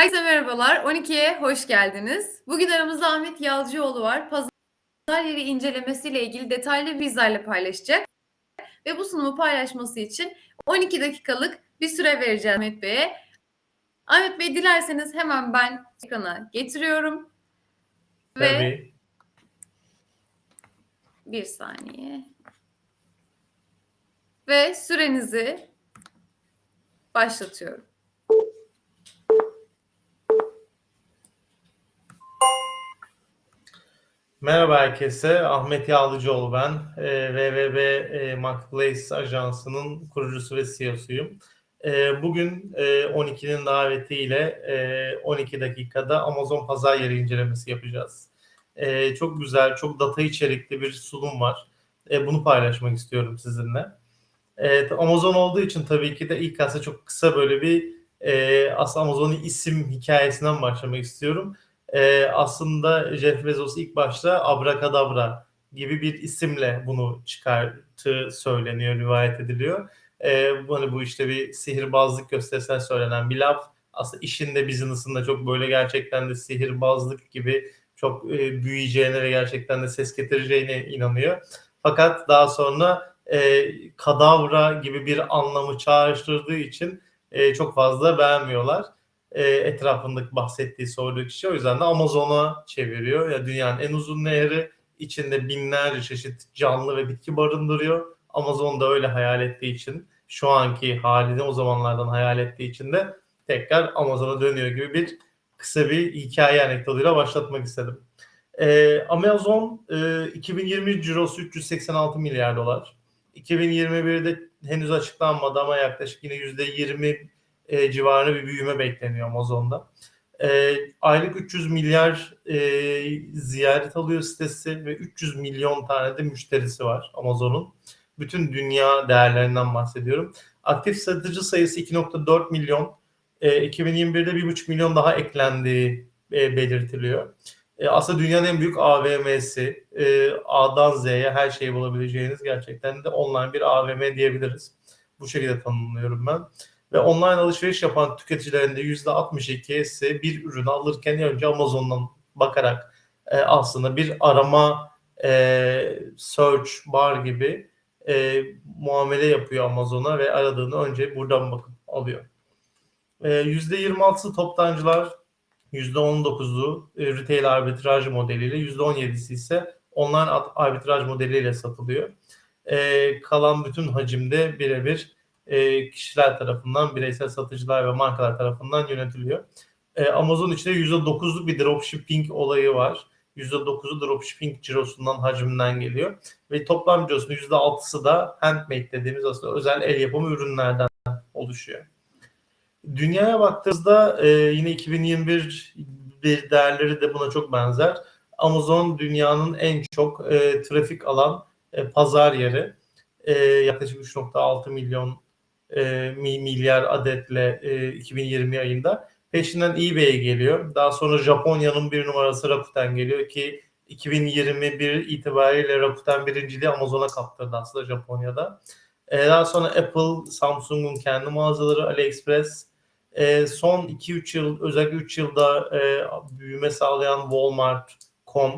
Herkese merhabalar. 12'ye hoş geldiniz. Bugün aramızda Ahmet Yalcıoğlu var. Pazar yeri incelemesiyle ilgili detaylı bir paylaşacak. Ve bu sunumu paylaşması için 12 dakikalık bir süre vereceğim Ahmet Bey'e. Ahmet Bey dilerseniz hemen ben ekrana getiriyorum. Ve Tabii. bir saniye. Ve sürenizi başlatıyorum. Merhaba herkese. Ahmet Yağlıcıoğlu ben. Ee, www e, Marketplace Ajansı'nın kurucusu ve CEO'suyum. Ee, bugün e, 12'nin davetiyle e, 12 dakikada Amazon pazar yeri incelemesi yapacağız. E, çok güzel, çok data içerikli bir sunum var. E, bunu paylaşmak istiyorum sizinle. Evet, Amazon olduğu için tabii ki de ilk aslında çok kısa böyle bir e, aslında Amazon'un isim hikayesinden başlamak istiyorum. E, aslında Jeff Bezos ilk başta Abracadabra gibi bir isimle bunu çıkarttığı söyleniyor, rivayet ediliyor. E, hani bu işte bir sihirbazlık gösterisinden söylenen bir laf. Aslında işinde, business'ında çok böyle gerçekten de sihirbazlık gibi çok e, büyüyeceğine ve gerçekten de ses getireceğine inanıyor. Fakat daha sonra e, kadavra gibi bir anlamı çağrıştırdığı için e, çok fazla beğenmiyorlar. E, etrafındaki bahsettiği sorduğu kişi o yüzden de Amazon'a çeviriyor. Ya dünyanın en uzun nehri içinde binlerce çeşit canlı ve bitki barındırıyor. Amazon da öyle hayal ettiği için şu anki halini o zamanlardan hayal ettiği için de tekrar Amazon'a dönüyor gibi bir kısa bir hikaye anekdotuyla başlatmak istedim. Ee, Amazon e, 2020 cirosu 386 milyar dolar. 2021'de henüz açıklanmadı ama yaklaşık yine %20 e, civarında bir büyüme bekleniyor Amazon'da. E, aylık 300 milyar e, ziyaret alıyor sitesi ve 300 milyon tane de müşterisi var Amazon'un. Bütün dünya değerlerinden bahsediyorum. Aktif satıcı sayısı 2.4 milyon. E, 2021'de 1.5 milyon daha eklendiği e, belirtiliyor. E, aslında dünyanın en büyük AVM'si. E, A'dan Z'ye her şeyi bulabileceğiniz gerçekten de online bir AVM diyebiliriz. Bu şekilde tanımlıyorum ben. Ve online alışveriş yapan tüketicilerin de %62'si bir ürünü alırken önce Amazon'dan bakarak e, aslında bir arama e, search bar gibi e, muamele yapıyor Amazon'a ve aradığını önce buradan bakıp alıyor. E, %26'sı toptancılar, %19'u e, retail arbitraj modeliyle, %17'si ise online arbitraj modeliyle satılıyor. E, kalan bütün hacimde birebir e, kişiler tarafından, bireysel satıcılar ve markalar tarafından yönetiliyor. E, Amazon içinde %9'luk bir dropshipping olayı var. %9'u dropshipping cirosundan, hacminden geliyor. Ve toplam cirosunun %6'sı da handmade dediğimiz aslında özel el yapımı ürünlerden oluşuyor. Dünyaya baktığımızda e, yine 2021 bir değerleri de buna çok benzer. Amazon dünyanın en çok trafik alan pazar yeri. Yaklaşık 3.6 milyon e, milyar adetle e, 2020 ayında. Peşinden eBay geliyor. Daha sonra Japonya'nın bir numarası Rakuten geliyor ki 2021 itibariyle Rakuten birinciliği Amazon'a kaptırdı aslında Japonya'da. E, daha sonra Apple, Samsung'un kendi mağazaları, AliExpress, e, son 2-3 yıl özellikle 3 yılda e, büyüme sağlayan Walmart.com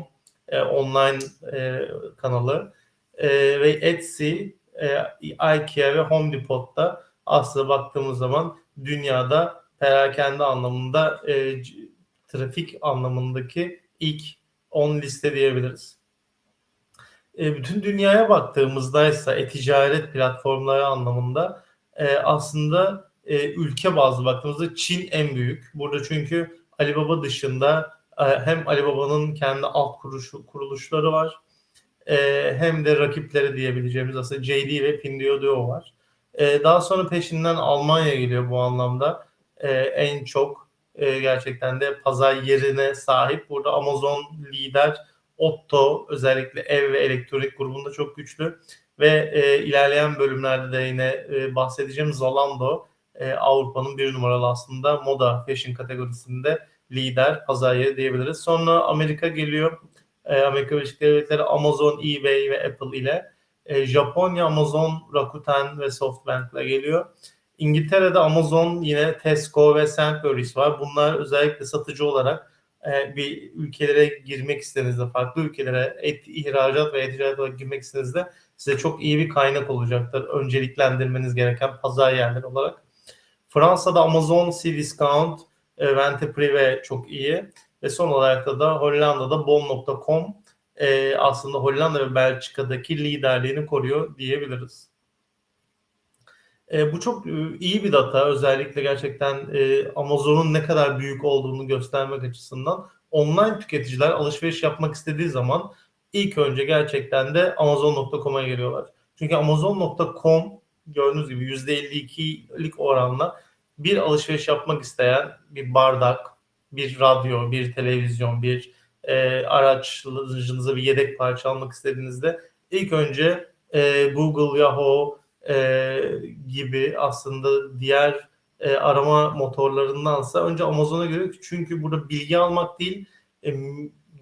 e, online e, kanalı e, ve Etsy, e, IKEA ve Home Depot'ta aslında baktığımız zaman dünyada perakende anlamında e, trafik anlamındaki ilk 10 liste diyebiliriz. E, bütün dünyaya baktığımızda ise e-ticaret platformları anlamında e, aslında e, ülke bazlı baktığımızda Çin en büyük. Burada çünkü Alibaba dışında e, hem Alibaba'nın kendi alt kuruluşu, kuruluşları var e, hem de rakipleri diyebileceğimiz aslında JD ve Pinduoduo var. E, daha sonra peşinden Almanya geliyor bu anlamda. E, en çok e, gerçekten de pazar yerine sahip. Burada Amazon lider, Otto özellikle ev ve elektronik grubunda çok güçlü ve e, ilerleyen bölümlerde de yine e, bahsedeceğim Zalando e, Avrupa'nın bir numaralı aslında moda fashion kategorisinde lider pazar yeri diyebiliriz. Sonra Amerika geliyor. E, Amerika Birleşik Devletleri Amazon, eBay ve Apple ile. E, Japonya Amazon, Rakuten ve Softbank ile geliyor. İngiltere'de Amazon yine Tesco ve Sainsbury's var. Bunlar özellikle satıcı olarak e, bir ülkelere girmek istediğinizde, farklı ülkelere et, ihracat ve ticaret olarak girmek istediğinizde size çok iyi bir kaynak olacaktır. Önceliklendirmeniz gereken pazar yerleri olarak. Fransa'da Amazon, Cdiscount, e, Vente Privé çok iyi. Ve son olarak da, da Hollanda'da Bol.com e, aslında Hollanda ve Belçika'daki liderliğini koruyor diyebiliriz. E, bu çok e, iyi bir data. Özellikle gerçekten e, Amazon'un ne kadar büyük olduğunu göstermek açısından. Online tüketiciler alışveriş yapmak istediği zaman ilk önce gerçekten de Amazon.com'a geliyorlar. Çünkü Amazon.com gördüğünüz gibi %52'lik oranla bir alışveriş yapmak isteyen bir bardak, bir radyo, bir televizyon, bir e, aracınıza bir yedek parça almak istediğinizde ilk önce e, Google, Yahoo e, gibi aslında diğer e, arama motorlarındansa önce Amazon'a göre çünkü burada bilgi almak değil e,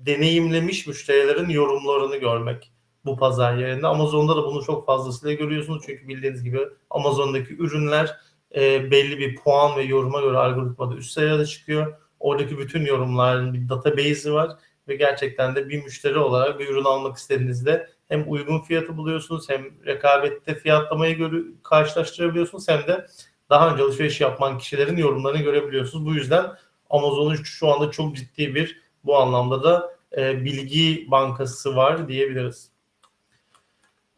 deneyimlemiş müşterilerin yorumlarını görmek bu pazar yerinde. Amazon'da da bunu çok fazlasıyla görüyorsunuz çünkü bildiğiniz gibi Amazon'daki ürünler e, belli bir puan ve yoruma göre algoritmada üst sırada çıkıyor. Oradaki bütün yorumların bir database'i var ve gerçekten de bir müşteri olarak bir ürün almak istediğinizde hem uygun fiyatı buluyorsunuz hem rekabette fiyatlamayı görü karşılaştırabiliyorsunuz hem de daha önce alışveriş yapan kişilerin yorumlarını görebiliyorsunuz. Bu yüzden Amazon'un şu anda çok ciddi bir bu anlamda da e, bilgi bankası var diyebiliriz.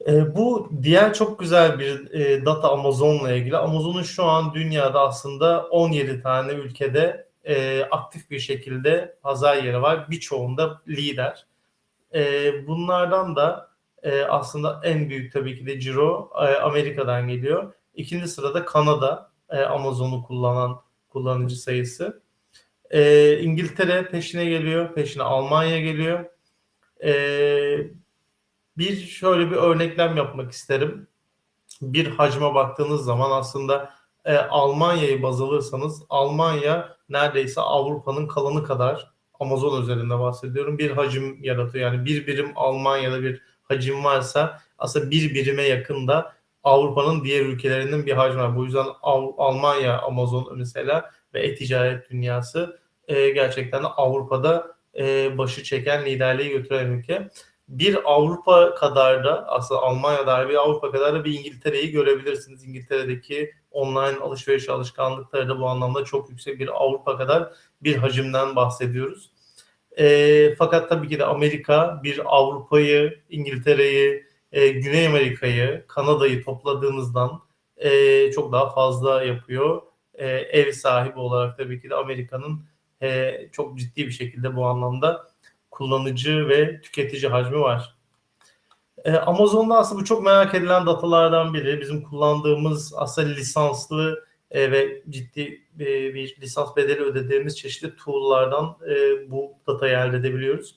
E, bu diğer çok güzel bir e, data Amazon'la ilgili. Amazon'un şu an dünyada aslında 17 tane ülkede e, aktif bir şekilde pazar yeri var. Birçoğunda lider. E, bunlardan da e, aslında en büyük tabii ki de Ciro e, Amerika'dan geliyor. İkinci sırada Kanada e, Amazon'u kullanan kullanıcı sayısı. E, İngiltere peşine geliyor. Peşine Almanya geliyor. E, bir şöyle bir örneklem yapmak isterim. Bir hacme baktığınız zaman aslında e, Almanya'yı baz alırsanız Almanya neredeyse Avrupa'nın kalanı kadar Amazon üzerinde bahsediyorum bir hacim yaratıyor. Yani bir birim Almanya'da bir hacim varsa aslında bir birime yakında Avrupa'nın diğer ülkelerinin bir hacmi var. Bu yüzden Av- Almanya Amazon mesela ve e-ticaret dünyası e, gerçekten Avrupa'da e, başı çeken liderliği götüren ülke. Bir Avrupa kadar da aslında Almanya'da bir Avrupa kadar da bir İngiltere'yi görebilirsiniz. İngiltere'deki online alışveriş alışkanlıkları da bu anlamda çok yüksek bir Avrupa kadar bir hacimden bahsediyoruz. E, fakat tabii ki de Amerika bir Avrupa'yı, İngiltere'yi, e, Güney Amerika'yı, Kanada'yı topladığınızdan e, çok daha fazla yapıyor. E, ev sahibi olarak tabii ki de Amerika'nın e, çok ciddi bir şekilde bu anlamda kullanıcı ve tüketici hacmi var. E, Amazon'da aslında bu çok merak edilen datalardan biri. Bizim kullandığımız aslında lisanslı e, ve ciddi e, bir lisans bedeli ödediğimiz çeşitli tool'lardan e, bu datayı elde edebiliyoruz.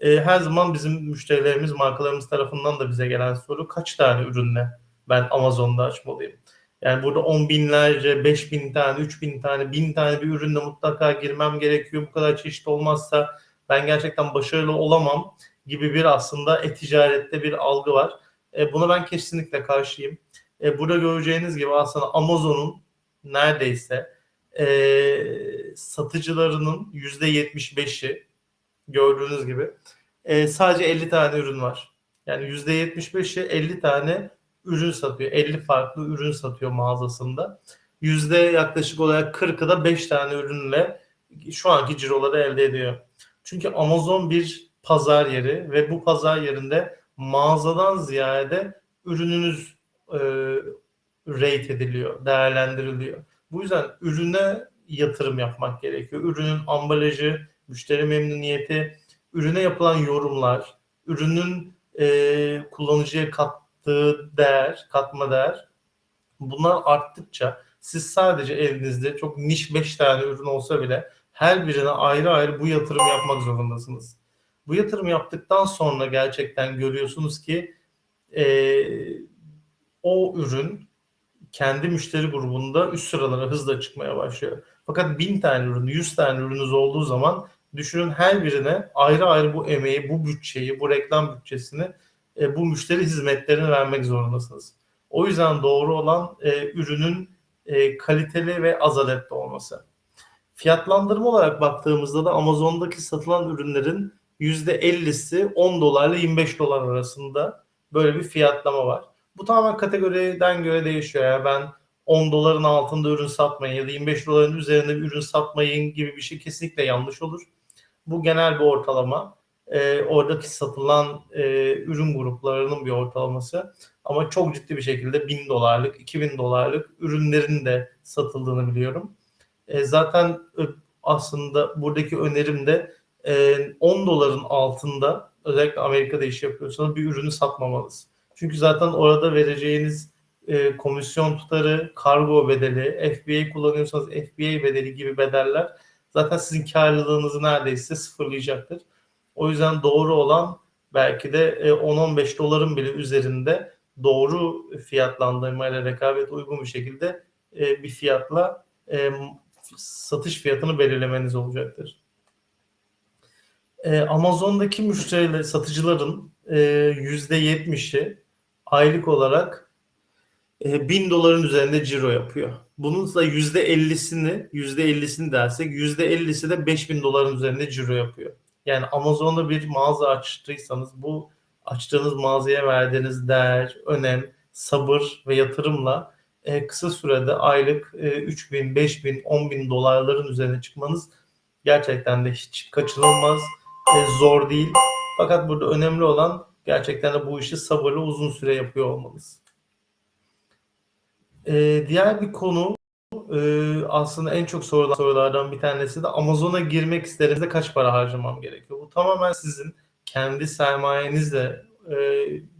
E, her zaman bizim müşterilerimiz, markalarımız tarafından da bize gelen soru kaç tane ürünle ben Amazon'da açmalıyım? Yani burada on binlerce, beş bin tane, üç bin tane, bin tane bir ürünle mutlaka girmem gerekiyor. Bu kadar çeşit olmazsa ben gerçekten başarılı olamam gibi bir aslında e-ticarette bir algı var. E, buna ben kesinlikle karşıyım. E, burada göreceğiniz gibi aslında Amazon'un neredeyse e, satıcılarının yüzde yetmiş beşi gördüğünüz gibi e, sadece 50 tane ürün var. Yani yüzde yetmiş beşi 50 tane ürün satıyor. 50 farklı ürün satıyor mağazasında. Yüzde yaklaşık olarak 40'ı da 5 tane ürünle şu anki ciroları elde ediyor. Çünkü Amazon bir pazar yeri ve bu pazar yerinde mağazadan ziyade ürününüz e, rate ediliyor, değerlendiriliyor. Bu yüzden ürüne yatırım yapmak gerekiyor. Ürünün ambalajı, müşteri memnuniyeti, ürüne yapılan yorumlar, ürünün e, kullanıcıya kattığı değer, katma değer bunlar arttıkça siz sadece elinizde çok niş 5 tane ürün olsa bile her birine ayrı ayrı bu yatırım yapmak zorundasınız. Bu yatırım yaptıktan sonra gerçekten görüyorsunuz ki e, o ürün kendi müşteri grubunda üst sıralara hızla çıkmaya başlıyor. Fakat bin tane ürün, yüz tane ürününüz olduğu zaman düşünün her birine ayrı ayrı bu emeği, bu bütçeyi, bu reklam bütçesini, e, bu müşteri hizmetlerini vermek zorundasınız. O yüzden doğru olan e, ürünün e, kaliteli ve az adetli olması. Fiyatlandırma olarak baktığımızda da Amazon'daki satılan ürünlerin %50'si 10 dolarla 25 dolar arasında böyle bir fiyatlama var. Bu tamamen kategoriden göre değişiyor. Yani ben 10 doların altında ürün satmayın ya da 25 doların üzerinde bir ürün satmayın gibi bir şey kesinlikle yanlış olur. Bu genel bir ortalama. Ee, oradaki satılan e, ürün gruplarının bir ortalaması. Ama çok ciddi bir şekilde 1000 dolarlık, 2000 dolarlık ürünlerin de satıldığını biliyorum. E, zaten e, aslında buradaki önerim de e, 10 doların altında özellikle Amerika'da iş yapıyorsanız bir ürünü satmamalısınız. Çünkü zaten orada vereceğiniz e, komisyon tutarı, kargo bedeli, FBA kullanıyorsanız FBA bedeli gibi bedeller zaten sizin karlılığınızı neredeyse sıfırlayacaktır. O yüzden doğru olan belki de e, 10-15 doların bile üzerinde doğru fiyatlandırmayla rekabet uygun bir şekilde e, bir fiyatla e, satış fiyatını belirlemeniz olacaktır. E, Amazon'daki müşteriler, satıcıların e, %70'i aylık olarak e, 1000 doların üzerinde ciro yapıyor. Bunun da %50'sini %50'sini dersek %50'si de 5000 doların üzerinde ciro yapıyor. Yani Amazon'da bir mağaza açtıysanız bu açtığınız mağazaya verdiğiniz değer, önem, sabır ve yatırımla e, kısa sürede aylık e, 3 bin, 5 bin, 10 bin dolarların üzerine çıkmanız gerçekten de hiç kaçınılmaz, e, zor değil. Fakat burada önemli olan gerçekten de bu işi sabırlı uzun süre yapıyor olmanız. E, diğer bir konu e, aslında en çok sorulan sorulardan bir tanesi de Amazon'a girmek istediğinizde kaç para harcamam gerekiyor? Bu tamamen sizin kendi sermayenizle e,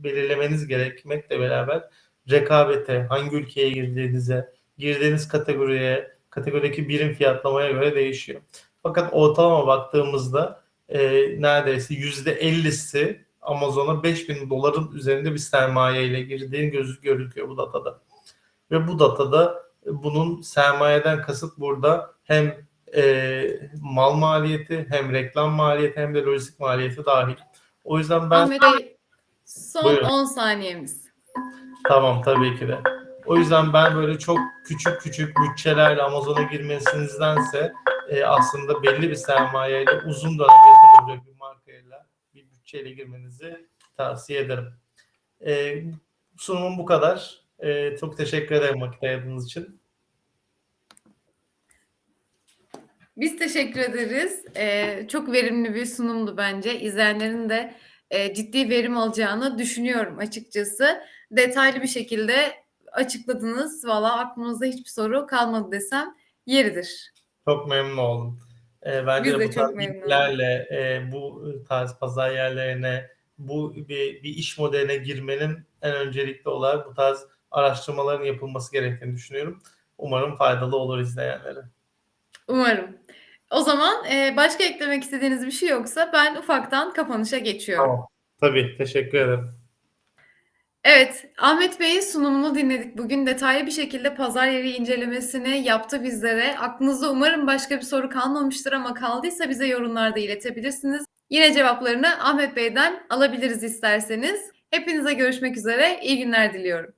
belirlemeniz gerekmekle beraber rekabete, hangi ülkeye girdiğinize, girdiğiniz kategoriye, kategorideki birim fiyatlamaya göre değişiyor. Fakat ortalama baktığımızda e, neredeyse %50'si Amazon'a 5000 doların üzerinde bir sermaye ile girdiğini göz gözüküyor bu datada. Ve bu datada bunun sermayeden kasıt burada hem e, mal maliyeti hem reklam maliyeti hem de lojistik maliyeti dahil. O yüzden ben Ahmet Bey son Buyurun. 10 saniyemiz. Tamam tabii ki de. O yüzden ben böyle çok küçük küçük bütçelerle Amazon'a girmesinizdense e, aslında belli bir sermayeyle uzun dönem yatırılacak bir markayla bir bütçeyle girmenizi tavsiye ederim. E, sunumum bu kadar. E, çok teşekkür ederim vakit ayırdığınız için. Biz teşekkür ederiz. Ee, çok verimli bir sunumdu bence. İzleyenlerin de e, ciddi verim alacağını düşünüyorum açıkçası. Detaylı bir şekilde açıkladınız. Valla aklımızda hiçbir soru kalmadı desem yeridir. Çok memnun oldum. E, bence Biz de de bu çok bilgilerle e, bu tarz pazar yerlerine bu bir, bir iş modeline girmenin en öncelikli olarak bu tarz araştırmaların yapılması gerektiğini düşünüyorum. Umarım faydalı olur izleyenlere. Umarım. O zaman e, başka eklemek istediğiniz bir şey yoksa ben ufaktan kapanışa geçiyorum. Tamam. Tabii teşekkür ederim. Evet, Ahmet Bey'in sunumunu dinledik. Bugün detaylı bir şekilde pazar yeri incelemesini yaptı bizlere. Aklınızda umarım başka bir soru kalmamıştır ama kaldıysa bize yorumlarda iletebilirsiniz. Yine cevaplarını Ahmet Bey'den alabiliriz isterseniz. Hepinize görüşmek üzere. İyi günler diliyorum.